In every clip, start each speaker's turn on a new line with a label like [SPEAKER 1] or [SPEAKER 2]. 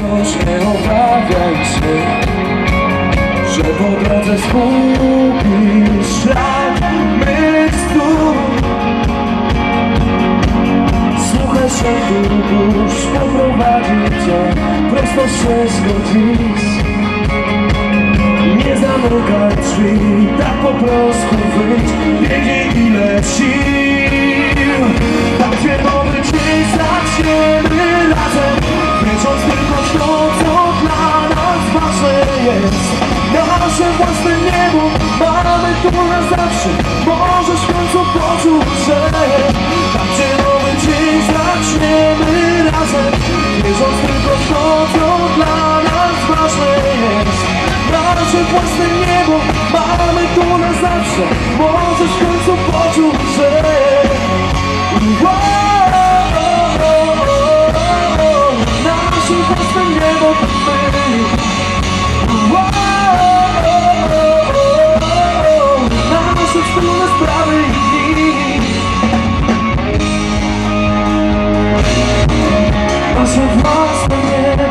[SPEAKER 1] wciąż nie obawiaj się Że po drodze zgubisz mych stóp Słuchaj się dusz, poprowadzi cię prosto przez godzic Nie zamykaj drzwi, tak po prostu wyjdź Biegnij ile sił. Tam gdzie dzień zaczniemy razem Wierząc tylko to, co dla nas ważne jest. Nasze własne niebo mamy tu na zawsze Możesz w końcu poczuć, że gdzie nowy dzień zaczniemy razem. Wierząc tylko w to, co dla nas ważne jest Nasze własne niebo mamy tu na zawsze Możesz proszę was do niego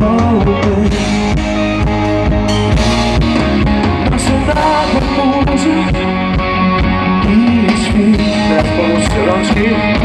[SPEAKER 1] Gołby Proszę nagłym użyć I świt. Teraz pomóżcie rączki